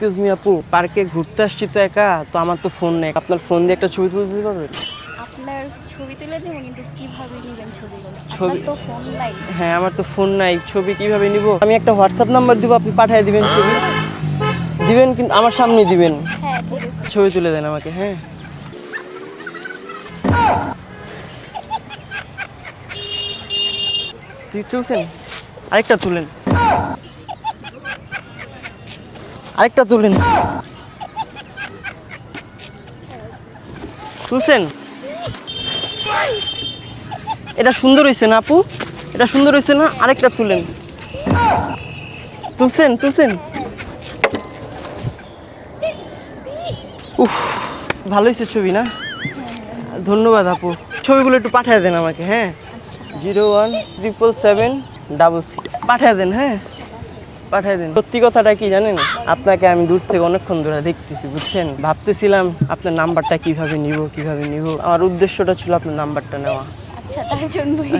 Excuse me আপু পার্কে ঘুরতে আসছি তো একা তো আমার তো ফোন নেই। আপনার ফোন দিয়ে একটা ছবি তুলে দিতে পারবেন? আপনার ছবি তুলে দেবো কিন্তু কীভাবে নেবেন ছবিগুলো ছবি- তো ফোন নাই। হ্যাঁ আমার তো ফোন নাই। ছবি কীভাবে নিব? আমি একটা হোয়াটসঅ্যাপ নাম্বার দিব আপনি পাঠিয়ে দিবেন ছবি। দিবেন কিন্তু আমার সামনে দিবেন। হ্যাঁ ছবি তুলে দেন আমাকে হ্যাঁ। তুই তুলছেন? আরেকটা তুলেন। আরেকটা তুলেন। তুলছেন? এটা সুন্দর হয়েছে না আপু? এটা সুন্দর হয়েছে না? আরেকটা তুলেন। তুলছেন তুলছেন? উফ, ভালো হয়েছে ছবি না? ধন্যবাদ আপু। ছবিগুলো একটু পাঠিয়ে দেন আমাকে হ্যাঁ? Zero one triple seven double six পাঠিয়ে দেন হ্যাঁ? পাঠিয়ে দিন। সত্যি কথাটা কি জানেন? আপনাকে আমি দূর থেকে অনেকক্ষণ ধরে দেখতেছি বুঝছেন? ভাবতেছিলাম আপনার নাম্বারটা কীভাবে নিব কীভাবে নিব। আমার উদ্দেশ্যটা ছিল আপনার নাম্বারটা নেওয়া। আচ্ছা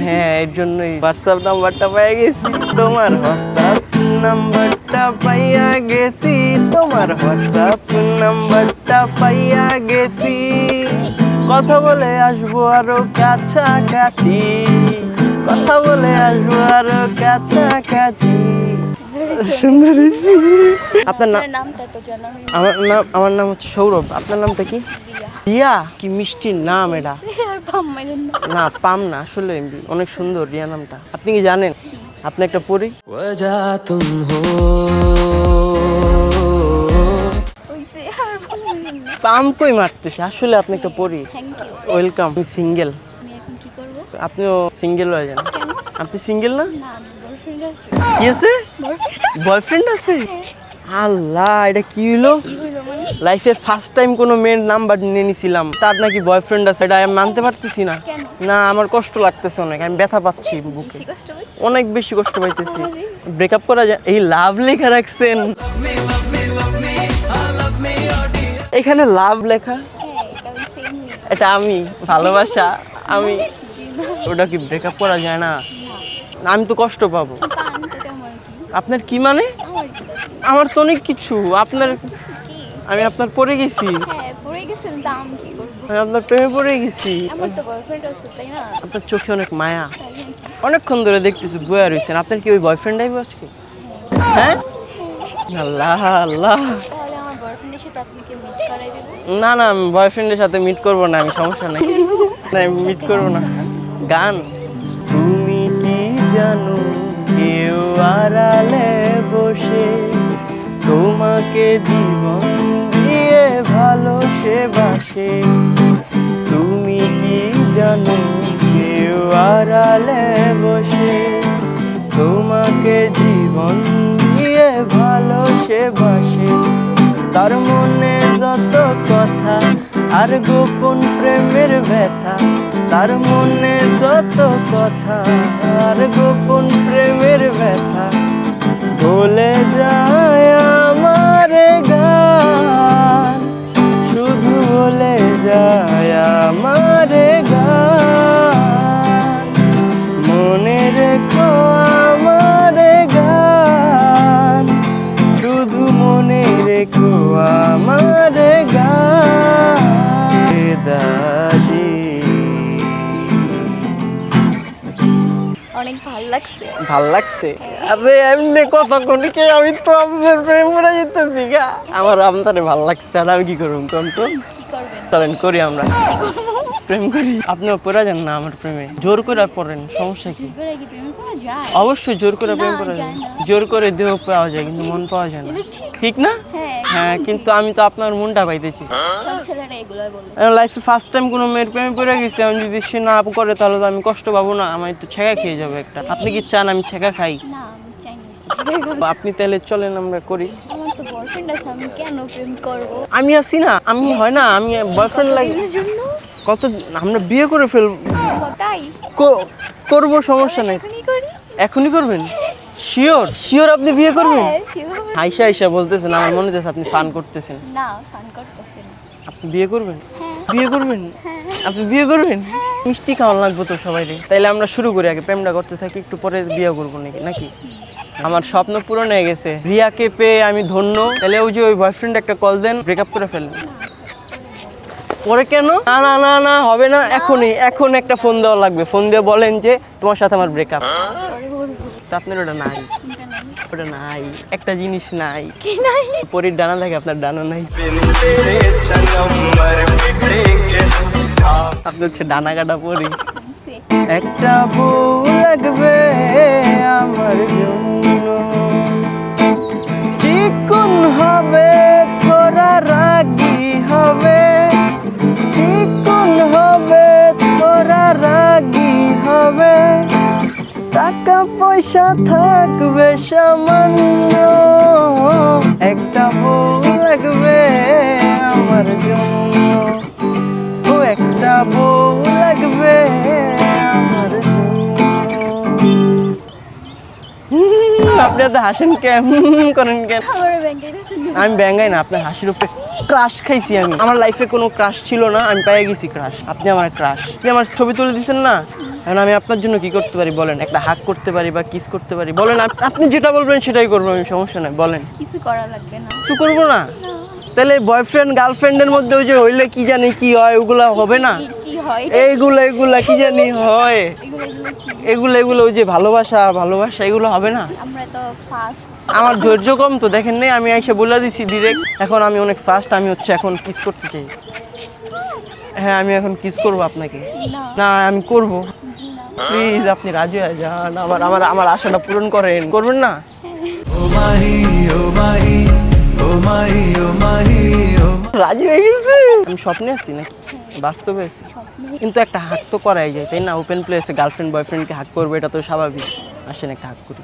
হ্যাঁ এর জন্যই। হোয়াটসঅ্যাপ নাম্বারটা পাইয়া গেছি তোমার হোয়াটসঅ্যাপ নাম্বারটা পাইয়া গেছি তোমার হোয়াটসঅ্যাপ নাম্বারটা পাইয়া গেছি। কথা বলে আসব আরও কাছাকাছি কথা বলে আসব আরও কাছাকাছি। আপনার নামটা আমার নাম আমার নাম হচ্ছে সৌরভ। আপনার নামটা কি? রিয়া। কি মিষ্টির নাম এটা। না পাম না আসলে অনেক সুন্দর রিয়া নামটা। আপনি কি জানেন? আপনি একটা পড়ি পাম কই মারতেছে? আসলে আপনি একটা পড়ি ওয়েলকাম সিঙ্গেল আপনিও সিঙ্গেল হয়ে যান। আপনি সিঙ্গেল না। বয়ফ্রেন্ড আছে। কি আছে? বয়ফ্রেন্ড আছে? আল্লাহ এটা কি হলো লাইফের ফার্স্ট টাইম কোনো মেয়ের নাম্বার নিয়ে নিছিলাম। তার নাকি বয়ফ্রেন্ড আছে এটা আমি মানতে পারতেছি না। না আমার কষ্ট লাগতেছে অনেক আমি ব্যথা পাচ্ছি বুকে। অনেক বেশি কষ্ট পাইতেছি। ব্রেকআপ করা যায় এই লাভ লেখা রাখছেন। এখানে লাভ লেখা? হ্যাঁ এটা আমি ভালোবাসা। আমি ওটা কি ব্রেকআপ করা যায় না? আমি তো কষ্ট পাবো। আপনার কি? মানে? আমার তো অনেক কিছু। আপনার আমি আপনার পড়ে গেছি। হ্যাঁ আমি আপনার প্রেমে পড়ে গেছি। আপনার চোখে অনেক মায়া। অনেকক্ষণ ধরে দেখতেছি বয়া রয়েছেন। আপনার কি ওই বয়ফ্রেন্ড আইব আজকে হ্যাঁ? আল্লাহ আল্লাহ। না না আমি বয়ফ্রেন্ডের সাথে মিট করব না আমি সমস্যা নাই। না আমি মিট করব না। গান। জানো, কেউ আড়ালে বসে তোমাকে জীবন দিয়ে ভালোসে বাসে। তুমি কি জানো, কেউ আড়ালে বসে তোমাকে জীবন দিয়ে ভালোসে বাসে। তার মনে যত কথা আর গোপন প্রেমের ব্যথা তার মনে যত কথা আর গোপন প্রেমের ব্যথা বলে যায় ভালো লাগছে? আরে এমনি কথা কোনকে আমি তো আপনার প্রেম করে যেতেছি গা। আমার আপনারে ভালো লাগছে আর আমি কি করুম কোন কি চলেন করি আমরা। প্রেম করি। আপনিও পড়া যান না আমার প্রেমে। জোর করে আর পড়েন সমস্যা কি? অবশ্যই জোর করে প্রেম করা যায়। জোর করে দেহ পাওয়া যায় কিন্তু মন পাওয়া যায় না। ঠিক? না? হ্যাঁ হ্যাঁ কিন্তু আমি তো আপনার মনটা পাইতেছি। লাইফে ফার্স্ট টাইম কোনো মেয়ের প্রেমে পড়ে গেছি আমি যদি সে না করে তাহলে তো আমি কষ্ট পাবো না। আমার একটু ছেঁকা খেয়ে যাবে একটা। আপনি কি চান আমি ছেঁকা খাই? আপনি তাহলে চলেন আমরা করি। তো আমি আছি না আমি হয় না আমি বয়ফ্রেন্ড লাগে। কত আমরা বিয়ে করে ফেলব তাই? করব সমস্যা নাই। এখনই করবেন? শিওর শিওর আপনি বিয়ে করবেন? হ্যাঁ, sure। আইসা আইসা বলতেছেন আমার মনে হচ্ছে আপনি ফান করতেছেন। না ফান করতেছে না। আপনি বিয়ে করবেন? হ্যাঁ। বিয়ে করবেন? হ্যাঁ। আপনি বিয়ে করবেন? মিষ্টি খাওয়ান লাগবে তো সবাই তাইলে আমরা শুরু করি আগে প্রেমটা করতে থাকি একটু পরে বিয়ে করব নাকি নাকি? আমার স্বপ্ন পূরণ হয়ে গেছে। রিয়াকে পেয়ে আমি ধন্য। তাহলে ওই যে ওই বয়ফ্রেন্ড একটা কল দেন ব্রেকআপ করে ফেলেন পরে কেন? না না না না হবে না এখনই এখন একটা ফোন দেওয়া লাগবে। ফোন দিয়ে বলেন যে তোমার সাথে আমার ব্রেকআপ আপনার ওটা নাই। ওটা নাই একটা জিনিস নাই। কি নাই? পরীর ডানা থাকে আপনার ডানা নাই। আপনি হচ্ছে ডানা কাটা পরি। একটা বউ লাগবে আমার জন্য। চিকুন হবে। হবে। টাকা পয়সা থাকবে সামান্য। একটা বউ লাগবে আমার জন্য। ও একটা বউ লাগবে আমার জন্য। আপনি এত হাসেন কেমন করেন কেন আমি ব্যাঙ্গাই না আপনার হাসির উপরে ক্রাশ খাইছি আমি। আমার লাইফে কোনো ক্রাশ ছিল না আমি পেয়ে গেছি ক্রাশ আপনি আমার ক্রাশ আপনি আমার ছবি তুলে দিচ্ছেন না? এখন আমি আপনার জন্য কি করতে পারি বলেন? একটা হাক করতে পারি বা কিস করতে পারি বলেন? আপ- আপনি যেটা বলবেন সেটাই করব আমি সমস্যা নাই বলেন। কিছু করা লাগবে না। কিছু করব না? তাহলে বয়ফ্রেন্ড গার্লফ্রেন্ডের মধ্যে ওই যে হইলে কি জানি কি হয় ওগুলা হবে না? কি- কি এইগুলো এগুলা কি জানি হয়? এগুলো এগুলো ওই যে ভালোবাসা ভালোবাসা এগুলো হবে না? আমরা তো ফার্স্ট আমার ধৈর্য কম তো দেখেন নেই আমি এসে বলে দিছি ডিরেক্ট এখন আমি অনেক ফাস্ট আমি হচ্ছে এখন কিস করতে চাই। হ্যাঁ আমি এখন কিস করব আপনাকে। না। আমি করব। প্লিজ আপনি রাজি হয়ে যান আমার আমার আমার আশাটা পূরণ করেন। করবেন না? রাজি হয়ে গেছে? আমি স্বপ্নে আছি নাকি? বাস্তবে আছি। কিন্তু একটা হাক তো করাই যায় তাই না? ওপেন প্লেসে গার্লফ্রেন্ড বয়ফ্রেন্ডকে হাক করব এটা তো স্বাভাবিক। আসেন একটা হাক করি।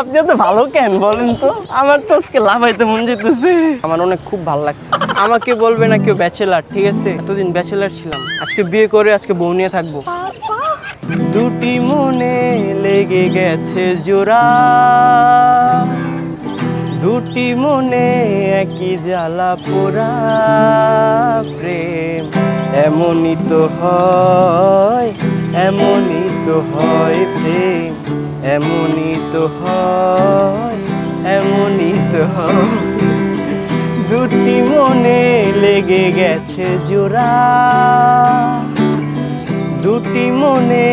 আপনি তো ভালো কেন বলেন তো? আমার তো আজকে লাভ হইতে মন যেতেছে আমার অনেক খুব ভালো লাগছে। আমাকে বলবে না কেউ ব্যাচেলার ঠিক আছে? এতদিন ব্যাচেলার ছিলাম। আজকে বিয়ে করে আজকে বউ নিয়ে থাকব। দুটি মনে লেগে গেছে জোড়া। দুটি মনে একই জ্বালা পোড়া। প্রেম এমনই তো হয়, এমনই তো হয় প্রেম। এমনই তো হয়, এমনই তো হয়। দুটি মনে লেগে গেছে জোড়া। দুটি মনে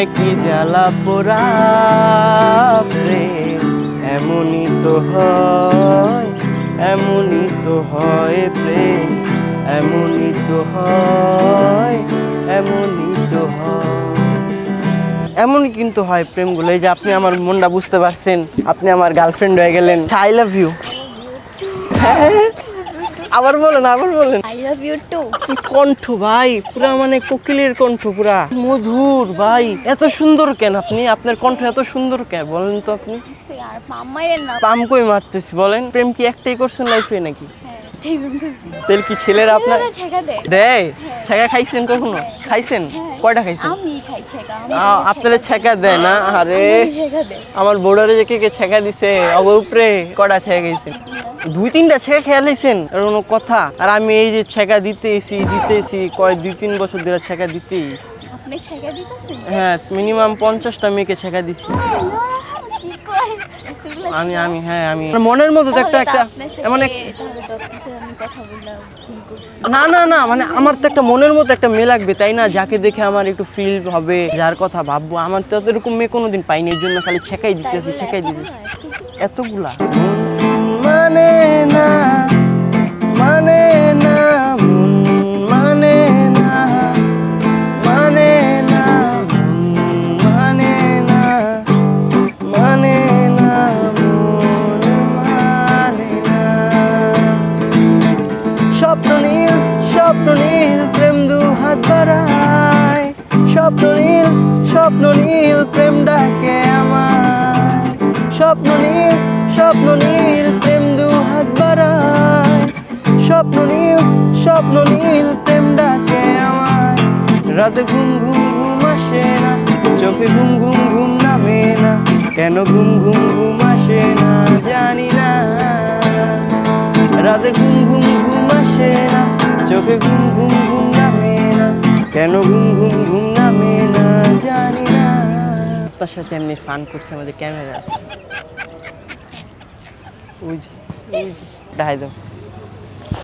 একই জ্বালা পোড়া। প্রেম এমনই তো হয়, এমনই তো হয় প্রেম এমনই তো হয়, এমনই তো হয়। এমনই কিন্তু হয় প্রেমগুলো। এই যে আপনি আমার মনটা বুঝতে পারছেন আপনি আমার গার্লফ্রেন্ড হয়ে গেলেন। আই লাভ ইউ আবার বলেন আবার বলেন। আই লাভ ইউ টু কণ্ঠ ভাই পুরা মানে কোকিলের কণ্ঠ পুরা। মধুর ভাই এত সুন্দর কেন আপনি? আপনার কণ্ঠ এত সুন্দর কেন বলেন তো আপনি। আর মাম্মাইয়ের না। পাম কই মারতেছি বলেন। প্রেম কি একটাই করছেন লাইফে নাকি? তেল কি ছেলেরা আপনার? দেয়। ছেঁকা খাইছেন কখনো? খাইছেন? হ্যাঁ। কয়টা খাইছেন? আপনারা ছেঁকা দেয় না? আরে। আমার বোর্ডারে যে কে কে ছেঁকা দিছে? অগ উপরে কটা ছেঁকা গেছে দুই তিনটা ছেঁকা খেয়াল হয়েছেন আর কোনো কথা? আর আমি এই যে ছেঁকা দিতেছি দিতেছি কয় দুই তিন বছর ধরে ছেঁকা দিতেছেন? হ্যাঁ মিনিমাম পঞ্চাশটা মেয়েকে ছেঁকা দিছি। আমি আমি হ্যাঁ আমি। মনের মতো তো একটা একটা করছি। না না না মানে আমার তো একটা মনের মতো একটা মেয়ে লাগবে তাই না? যাকে দেখে আমার একটু ফিল হবে যার কথা ভাববো। আমার তো এরকম মেয়ে কোনোদিন পাইনি এর জন্য খালি ছেঁকাই দিতে দিতেছি দিতে ছেঁকাই দিতেছি। এতগুলা? মানে না। স্বপ্ন নীল স্বপ্ন নীল প্রেম দু হাত বাড়ায় স্বপ্ন নীল স্বপ্ন নীল প্রেম ডাকে আমার রাতে ঘুম ঘুম ঘুম আসে না চোখে ঘুম ঘুম ঘুম নামে না কেন ঘুম ঘুম ঘুম আসে না জানি না রাতে ঘুম ঘুম ঘুম আসে না চোখে ঘুম ঘুম ঘুম নামে না কেন ঘুম ঘুম ঘুম নামে না আপনার সাথে এমনি ফান করছে আমাদের ক্যামেরা ওই ওই দাও।